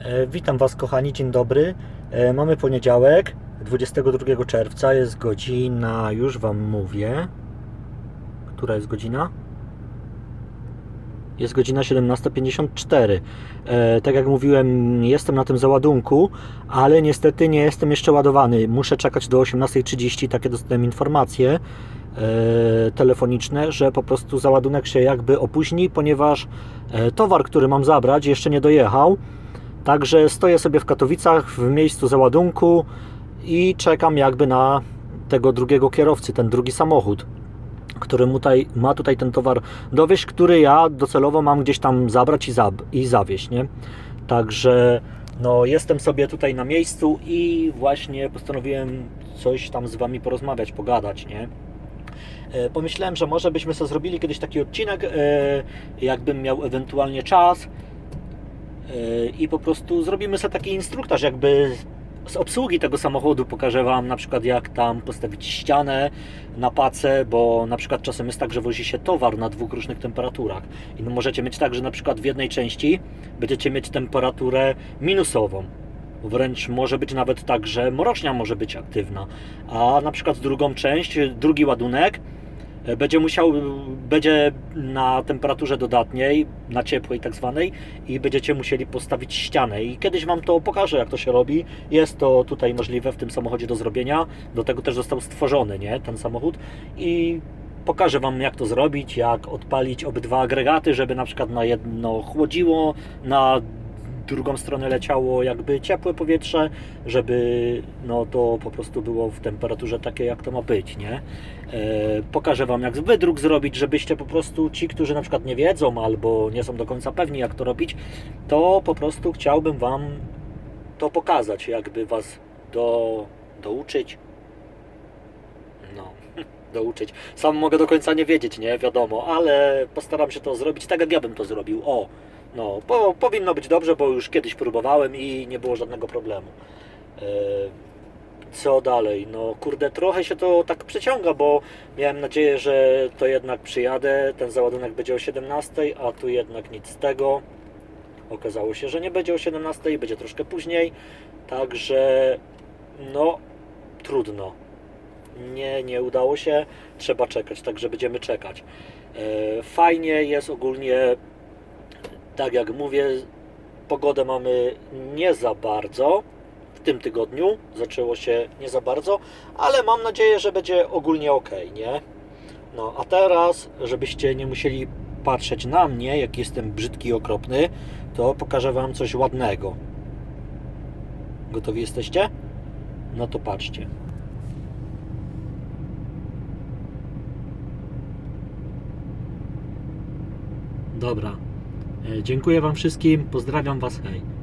E, Witam Was kochani, dzień dobry. E, Mamy poniedziałek, 22 czerwca, jest godzina, już Wam mówię. Która jest godzina? Jest godzina 17.54. E, tak jak mówiłem, jestem na tym załadunku, ale niestety nie jestem jeszcze ładowany. Muszę czekać do 18.30, takie dostałem informacje telefoniczne, że po prostu załadunek się jakby opóźni, ponieważ towar, który mam zabrać, jeszcze nie dojechał. Także stoję sobie w Katowicach w miejscu załadunku i czekam jakby na tego drugiego kierowcy, ten drugi samochód, który tutaj, ma tutaj ten towar dowieść, który ja docelowo mam gdzieś tam zabrać i, zab, i zawieźć, nie? Także no, jestem sobie tutaj na miejscu i właśnie postanowiłem coś tam z Wami porozmawiać, pogadać, nie? E, Pomyślałem, że może byśmy sobie zrobili kiedyś taki odcinek, e, jakbym miał ewentualnie czas, i po prostu zrobimy sobie taki instruktaż jakby z obsługi tego samochodu pokażę Wam na przykład jak tam postawić ścianę na pacę, bo na przykład czasem jest tak, że wozi się towar na dwóch różnych temperaturach. I możecie mieć tak, że na przykład w jednej części będziecie mieć temperaturę minusową. Wręcz może być nawet tak, że mrocznia może być aktywna, a na przykład drugą część, drugi ładunek będzie musiał, będzie na temperaturze dodatniej, na ciepłej tak zwanej i będziecie musieli postawić ścianę. I kiedyś Wam to pokażę jak to się robi, jest to tutaj możliwe w tym samochodzie do zrobienia, do tego też został stworzony, nie, ten samochód. I pokażę Wam jak to zrobić, jak odpalić obydwa agregaty, żeby na przykład na jedno chłodziło, na drugą stronę leciało jakby ciepłe powietrze, żeby no to po prostu było w temperaturze takiej jak to ma być, nie? E, pokażę Wam jak wydruk zrobić, żebyście po prostu ci, którzy na przykład nie wiedzą albo nie są do końca pewni jak to robić, to po prostu chciałbym Wam to pokazać, jakby Was do, douczyć. No, douczyć. Sam mogę do końca nie wiedzieć, nie? Wiadomo, ale postaram się to zrobić tak jak ja bym to zrobił. O, no, po, powinno być dobrze, bo już kiedyś próbowałem i nie było żadnego problemu. E, Co dalej? No, kurde, trochę się to tak przeciąga, bo miałem nadzieję, że to jednak przyjadę. Ten załadunek będzie o 17, a tu jednak nic z tego. Okazało się, że nie będzie o 17, będzie troszkę później. Także, no, trudno. Nie, nie udało się. Trzeba czekać, także będziemy czekać. E, Fajnie jest ogólnie tak jak mówię, pogodę mamy nie za bardzo. W tym tygodniu zaczęło się nie za bardzo, ale mam nadzieję, że będzie ogólnie ok, nie? No a teraz, żebyście nie musieli patrzeć na mnie, jak jestem brzydki i okropny, to pokażę Wam coś ładnego. Gotowi jesteście? No to patrzcie. Dobra. E, Dziękuję Wam wszystkim. Pozdrawiam Was. Hej.